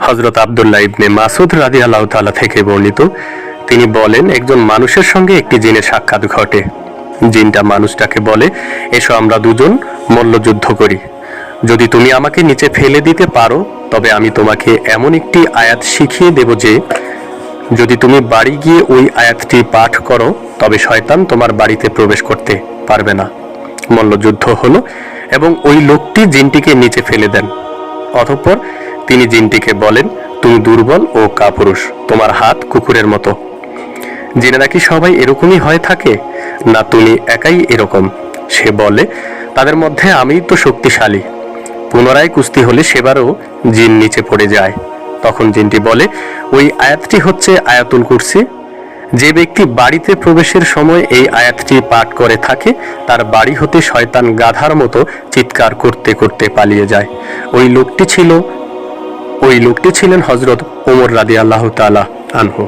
হজরত আবদুল্লাহ ইবনে মাসুদ রাদি আল্লাহ তালা থেকে বর্ণিত। তিনি বলেন, একজন মানুষের সঙ্গে একটি জিনের সাক্ষাৎ ঘটে। জিনটা মানুষটাকে বলে, এসো আমরা দুজন মল্লযুদ্ধ করি। যদি তুমি আমাকে নিচে ফেলে দিতে পারো, তবে আমি তোমাকে এমন একটি আয়াত শিখিয়ে দেব যে, যদি তুমি বাড়ি গিয়ে ওই আয়াতটি পাঠ করো, তবে শয়তান তোমার বাড়িতে প্রবেশ করতে পারবে না। মল্লযুদ্ধ হলো এবং ওই লোকটি জিনটিকে নিচে ফেলে দেন। অতঃপর তিনি জিনটিকে বলেন, তুমি দুর্বল ও কাপুরুষ, তোমার হাত কুকুরের মতো। জেনে নাকি সবাই এরকমই হয়ে থাকে? না, তুমি একাই এরকম? সে বলে, তাদের মধ্যে আমিই তো শক্তিশালী। পুনরায় কুস্তি হলে সেবারও জিন নিচে পড়ে যায়। তখন জিনটি বলে, ওই আয়াতটি হচ্ছে আয়াতুল কুরসি। যে ব্যক্তি বাড়িতে প্রবেশের সময় এই আয়াতটি পাঠ করে থাকে, তার বাড়ি হতে শয়তান গাধার মতো চিৎকার করতে করতে পালিয়ে যায়। ওই লোকটি ছিল ওই লোকটি ছিলেন হজরত ওমর রাদি আল্লাহ তালা আনহু।